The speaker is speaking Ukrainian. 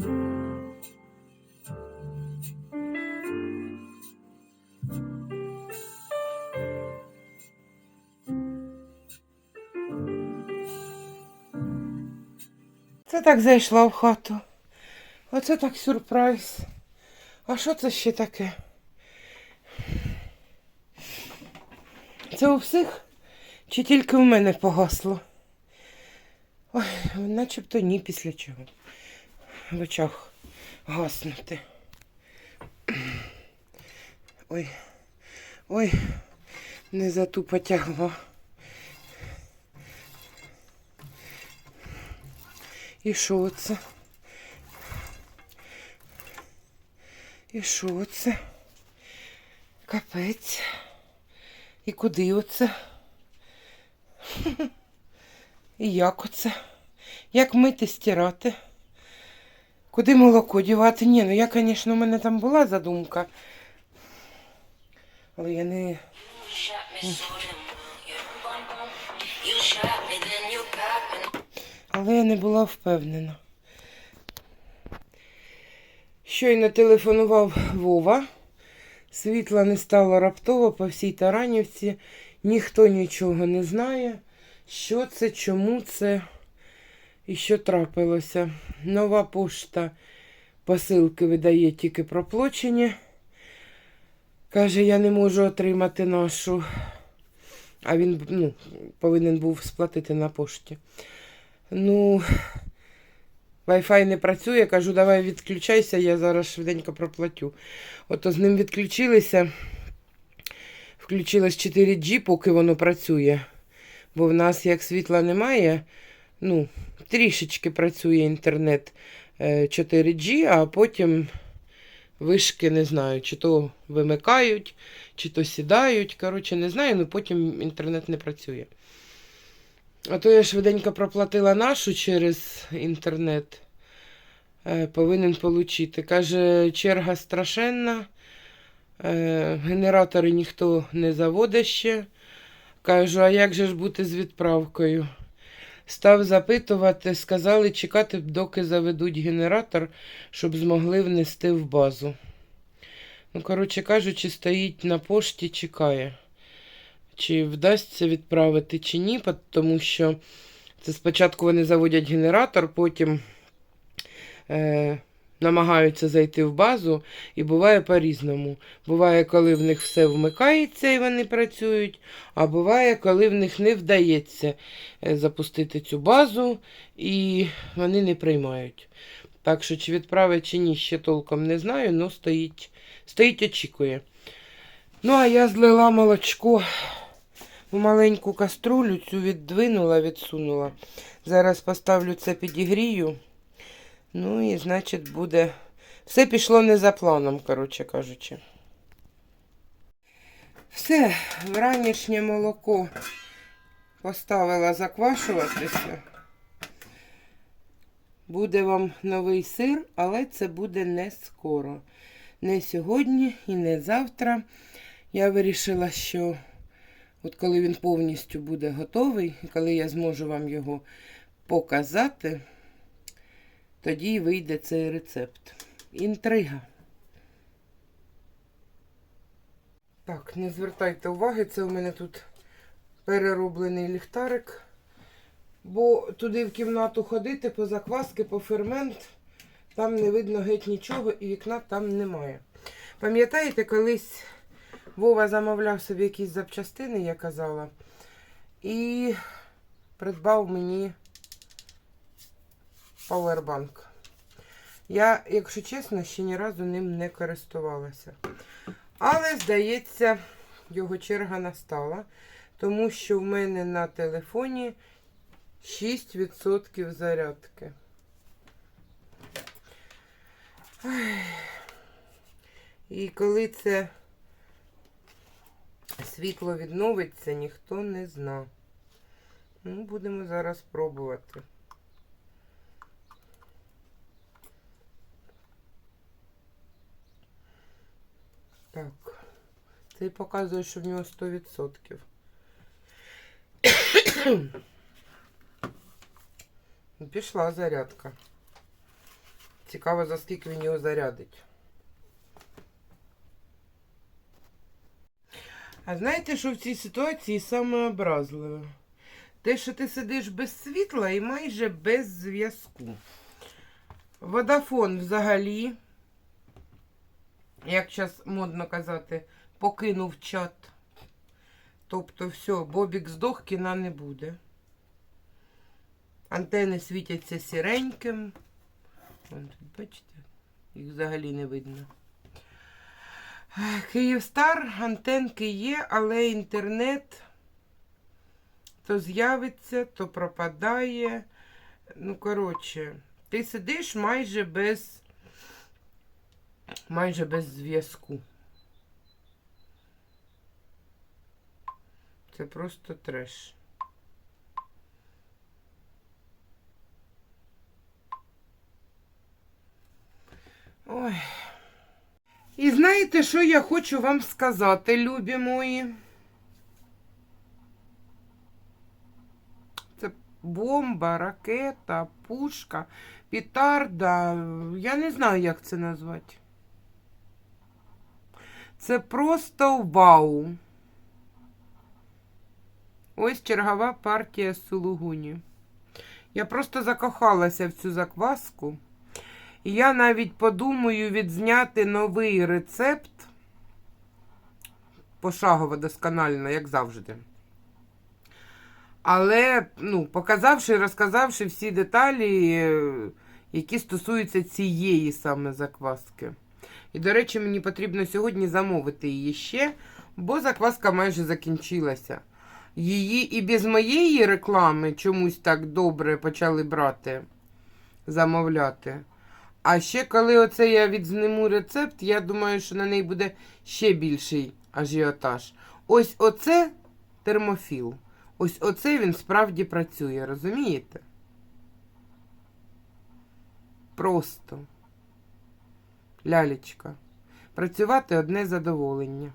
Це так зайшла в хату. Оце так сюрприз. А що це ще таке? Це у всіх? Чи тільки в мене погасло? Ой, начебто ні після чого. В очах гаснути. Ой, ой, не за ту потягла. І що це? І що це? Капець. І куди оце? І як оце? Як мити, стирати? Куди молоко дівати? Ні, ну я, звісно, у мене там була задумка. Але я не. Але я не була впевнена. Щойно телефонував Вова. Світла не стало раптово по всій Таранівці. Ніхто нічого не знає, що це, чому це і що трапилося. Нова пошта посилки видає тільки проплачені. Каже, я не можу отримати нашу. А він ну, повинен був сплатити на пошті. Ну, Wi-Fi не працює, кажу, давай відключайся, я зараз швиденько проплатю. Ото з ним відключилися. Включилось 4G, поки воно працює. Бо в нас як світла немає, ну, трішечки працює інтернет е, 4G, а потім вишки не знаю, чи то вимикають, чи то сідають. Коротше, не знаю, ну потім інтернет не працює. А то я швиденько проплатила нашу через інтернет. Е, повинен отримати. Каже, черга страшенна. Е, генератори ніхто не заводить ще. Кажу, а як же ж бути з відправкою? Став запитувати, сказали чекати, доки заведуть генератор, щоб змогли внести в базу. Ну, коротше кажучи, стоїть на пошті, чекає чи вдасться відправити чи ні, тому що це спочатку вони заводять генератор, потім е, намагаються зайти в базу, і буває по-різному. Буває, коли в них все вмикається і вони працюють, а буває, коли в них не вдається е, запустити цю базу і вони не приймають. Так що, чи відправить, чи ні, ще толком не знаю, але стоїть, стоїть очікує. Ну, а я злила молочко в маленьку каструлю, цю віддвинула, відсунула. Зараз поставлю це підігрію. Ну і, значить, буде. Все пішло не за планом, коротше кажучи. Все, вранішнє молоко поставила заквашуватися. Буде вам новий сир, але це буде не скоро. Не сьогодні і не завтра. Я вирішила, що От коли він повністю буде готовий, і коли я зможу вам його показати, тоді вийде цей рецепт. Інтрига. Так, не звертайте уваги, це у мене тут перероблений ліхтарик. Бо туди в кімнату ходити по закваски, по фермент, там не видно геть нічого і вікна там немає. Пам'ятаєте, колись Вова замовляв собі якісь запчастини, я казала, і придбав мені пауербанк. Я, якщо чесно, ще ні разу ним не користувалася. Але, здається, його черга настала, тому що в мене на телефоні 6% зарядки. І коли це світло відновиться, ніхто не зна. Ну, будемо зараз пробувати. Так, це показує, що в нього 100%. Пішла зарядка. Цікаво, за скільки він його зарядить. А знаєте, що в цій ситуації саме образливе? Те, що ти сидиш без світла і майже без зв'язку. Водафон взагалі, як зараз модно казати, покинув чат. Тобто, все, Бобік здох, кіна не буде. Антени світяться сіреньким. Вон бачите, їх взагалі не видно. Київстар, антенки є, але інтернет то з'явиться, то пропадає. Ну, коротше, ти сидиш майже без майже без зв'язку. Це просто треш. Ой. І знаєте, що я хочу вам сказати, любі мої? Це бомба, ракета, пушка, петарда. Я не знаю, як це назвати. Це просто вау. Ось чергова партія сулугуні. Я просто закохалася в цю закваску. Я навіть подумаю відзняти новий рецепт. Пошагово досконально, як завжди. Але, ну, показавши і розказавши всі деталі, е, які стосуються цієї саме закваски. І, до речі, мені потрібно сьогодні замовити її ще, бо закваска майже закінчилася. Її і без моєї реклами чомусь так добре почали брати, замовляти. А ще коли оце я відзниму рецепт, я думаю, що на неї буде ще більший ажіотаж. Ось оце термофіл. Ось оце він справді працює, розумієте? Просто. Лялечка. Працювати одне задоволення.